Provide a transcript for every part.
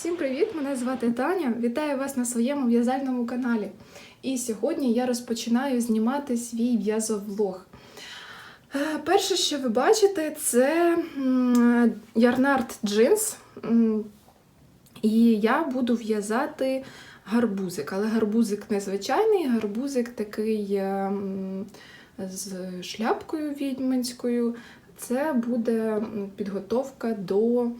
Всім привіт! Мене звати Таня. Вітаю вас на своєму в'язальному каналі. І сьогодні я розпочинаю знімати свій в'язовлог. Е, Перше, що ви бачите, це ярнард джинс. І я буду в'язати гарбузик. Але гарбузик не звичайний, гарбузик такий е, з шляпкою відьманською. Це буде підготовка до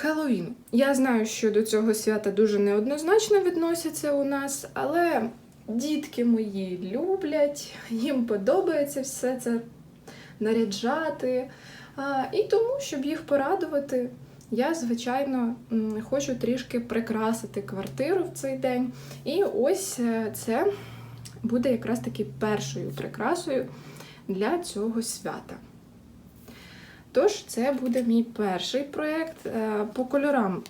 Хеллоуіну. Я знаю, що до цього свята дуже неоднозначно відносяться у нас, але дітки мої люблять, їм подобається все це наряджати. І тому, щоб їх порадувати, я, звичайно, хочу трішки прикрасити квартиру в цей день. І ось е, це буде якраз таки першою прикрасою для цього свята. Тож, це буде мій перший проєкт Е, по кольорам.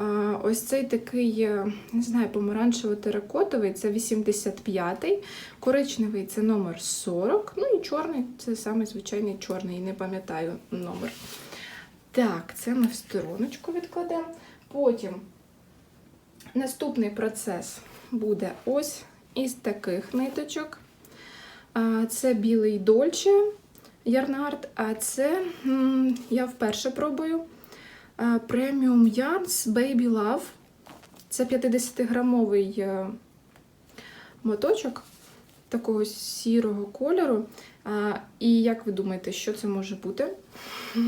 Е, Ось цей такий, е, не знаю, помаранчево-теракотовий це 85-й, коричневий це номер 40, ну і чорний це саме звичайний чорний, не пам'ятаю номер. Так, це ми в стороночку відкладемо. Потім наступний процес буде ось із таких ниточок. Це білий дольче ярнард, а це я вперше пробую. Преміум Yarns Baby Love. Це 50-грамовий е, моточок такого сірого кольору. І як ви думаєте, що це може бути?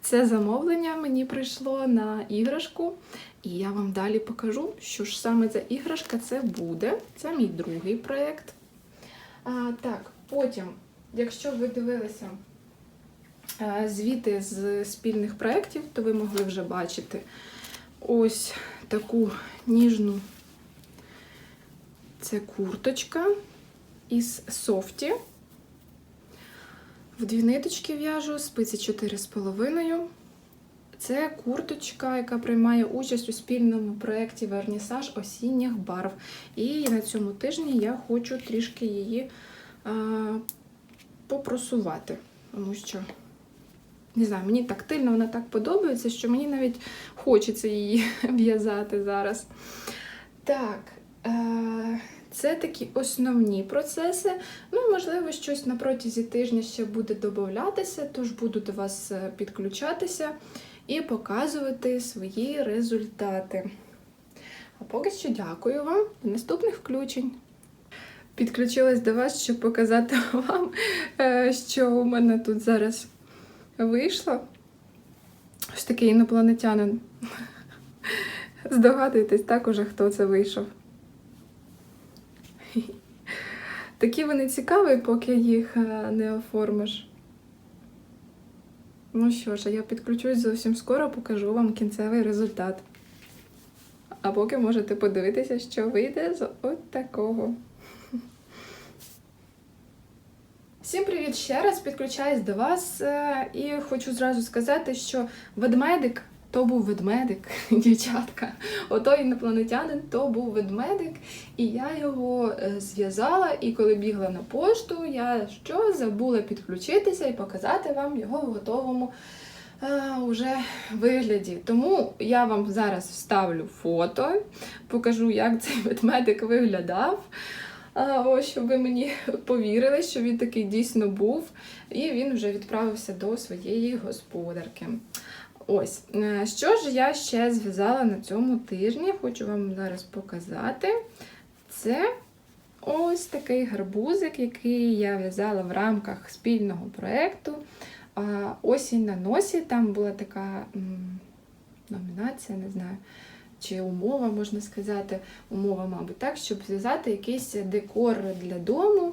Це замовлення мені прийшло на іграшку, і я вам далі покажу, що ж саме за іграшка це буде. Це мій другий проєкт. Так, потім, якщо ви дивилися е, звіти з спільних проєктів, то ви могли вже бачити ось таку ніжну це курточка із софті. В дві ниточки в'яжу, спиці 4,5. Це курточка, яка приймає участь у спільному проєкті Вернісаж осінніх барв. І на цьому тижні я хочу трішки її а, попросувати. Тому що, не знаю, мені тактильно вона так подобається, що мені навіть хочеться її в'язати зараз. Так. Е- це такі основні процеси. Ну, можливо, щось на протязі тижня ще буде додатися, тож буду до вас е, підключатися і показувати свої результати. А поки що дякую вам до наступних включень. Підключилась до вас, щоб показати вам, е, що у мене тут зараз вийшло. Ось такий інопланетянин. Здогадуєтесь, так уже хто це вийшов. Такі вони цікаві, поки їх е, не оформиш. Ну що ж, я підключусь зовсім скоро, покажу вам кінцевий результат. А поки можете подивитися, що вийде з от такого. Всім привіт ще раз! Підключаюсь до вас е, і хочу зразу сказати, що ведмедик то був ведмедик, дівчатка. Ото інопланетянин, то був ведмедик, і я його е, зв'язала. І коли бігла на пошту, я що забула підключитися і показати вам його в готовому е, уже вигляді. Тому я вам зараз вставлю фото, покажу, як цей ведмедик виглядав. Ось, щоб ви мені повірили, що він такий дійсно був, і він вже відправився до своєї господарки. Ось, е, що ж я ще зв'язала на цьому тижні, хочу вам зараз показати. Це ось такий гарбузик, який я в'язала в рамках спільного проєкту. Осінь на носі. Там була така номінація, не знаю, чи умова, можна сказати, умова, мабуть, так, щоб зв'язати якийсь декор для дому.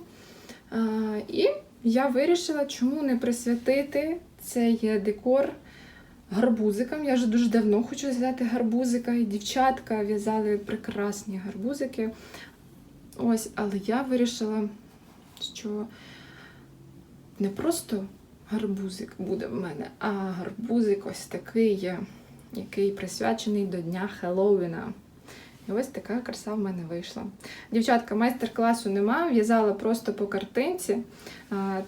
І я вирішила, чому не присвятити цей декор гарбузикам. Я вже дуже давно хочу зв'язати гарбузика, і дівчатка в'язали прекрасні гарбузики. Ось, але я вирішила, що не просто гарбузик буде в мене, а гарбузик ось такий, який присвячений до Дня Хеллоуіна. І ось така краса в мене вийшла. Дівчатка, майстер-класу нема, в'язала просто по картинці,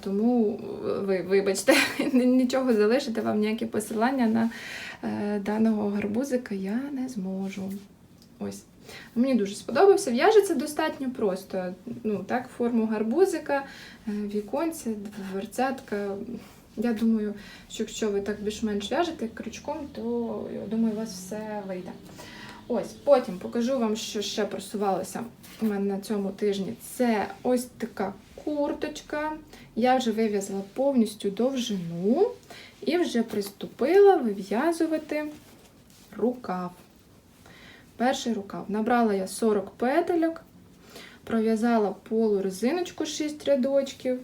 тому ви вибачте, нічого залишити вам ніякі посилання на е, даного гарбузика я не зможу. Ось. Мені дуже сподобався. В'яжеться достатньо просто. Ну, так, форму гарбузика, е, віконця, дверцятка. Я думаю, що якщо ви так більш-менш в'яжете крючком, то я думаю, у вас все вийде. Ось, потім покажу вам, що ще просувалося у мене на цьому тижні. Це ось така курточка. Я вже вив'язала повністю довжину і вже приступила вив'язувати рукав. Перший рукав. Набрала я 40 петельок, пров'язала полурезиночку 6 рядочків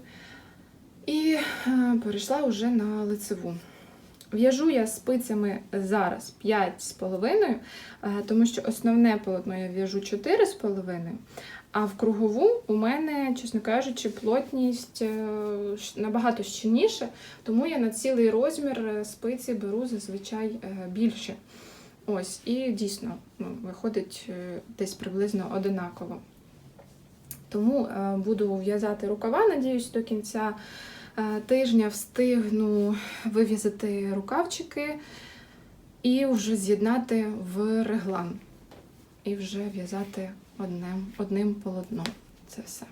і е, перейшла вже на лицеву. В'яжу я спицями зараз 5,5, е, тому що основне полотно я в'яжу 4,5, а в кругову у мене, чесно кажучи, плотність е, набагато щільніша, тому я на цілий розмір спиці беру зазвичай більше. Ось, і дійсно ну, виходить десь приблизно одинаково. Тому буду в'язати рукава, надіюсь, до кінця тижня встигну вив'язати рукавчики і вже з'єднати в реглан. І вже в'язати одним, одним полотном. Це все.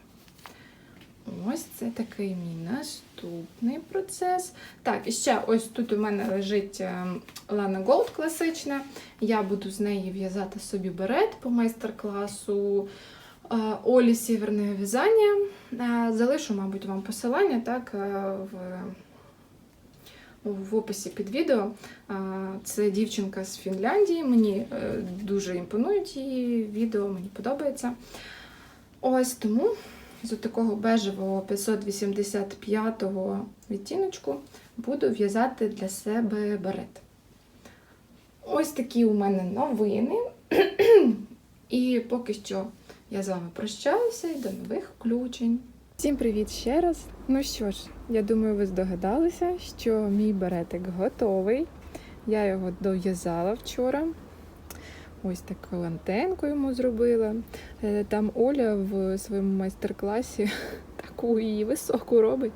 Ось це такий мій наступний процес. Так, і ще ось тут у мене лежить е, Lana Gold класична. Я буду з неї в'язати собі берет по майстер-класу е, Олі Сіверне в'язання. Е, Залишу, мабуть, вам посилання так, е, в, в описі під відео. Е, Це дівчинка з Фінляндії. Мені е, дуже імпонують її відео, мені подобається. Ось тому з такого бежевого 585-го відтіночку буду в'язати для себе берет. Ось такі у мене новини. І поки що я з вами прощаюся і до нових включень. Всім привіт ще раз. Ну що ж, я думаю, ви здогадалися, що мій беретик готовий. Я його дов'язала вчора. Ось таку антенку йому зробила. Е, Там Оля в своєму майстер-класі таку її високу робить.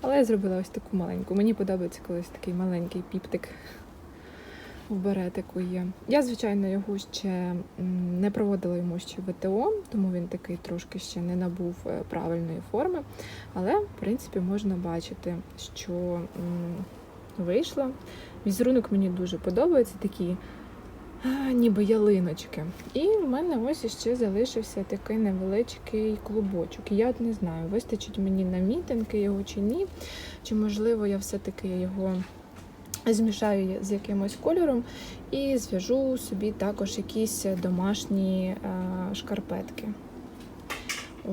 Але я зробила ось таку маленьку. Мені подобається, коли ось такий маленький піптик в беретику є. Я, звичайно, його ще не проводила йому ще ВТО, тому він такий трошки ще не набув е, правильної форми. Але, в принципі, можна бачити, що вийшло. Візерунок мені дуже подобається, такі ніби ялиночки. І в мене ось іще залишився такий невеличкий клубочок. Я от не знаю, вистачить мені на мітинги його чи ні. Чи можливо я все-таки його змішаю з якимось кольором і зв'яжу собі також якісь домашні шкарпетки.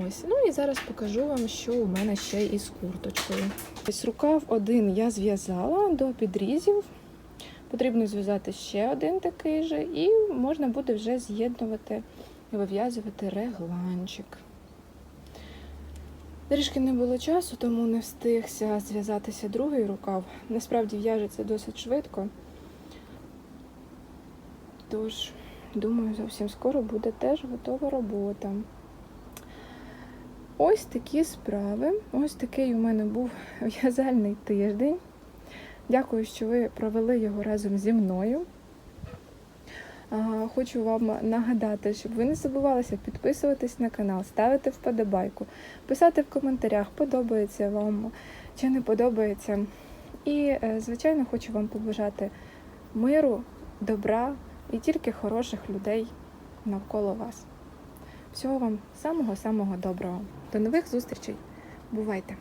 Ось, ну і зараз покажу вам, що у мене ще із курточкою. Ось рукав один я зв'язала до підрізів. Потрібно зв'язати ще один такий же, і можна буде вже з'єднувати і вив'язувати регланчик. Трішки не було часу, тому не встигся зв'язатися другий рукав. Насправді в'яжеться досить швидко. Тож, думаю, зовсім скоро буде теж готова робота. Ось такі справи. Ось такий у мене був в'язальний тиждень. Дякую, що ви провели його разом зі мною. Хочу вам нагадати, щоб ви не забувалися підписуватись на канал, ставити вподобайку, писати в коментарях, подобається вам чи не подобається. І, е, звичайно, хочу вам побажати миру, добра і тільки хороших людей навколо вас. Всього вам самого-самого доброго. До нових зустрічей. Бувайте!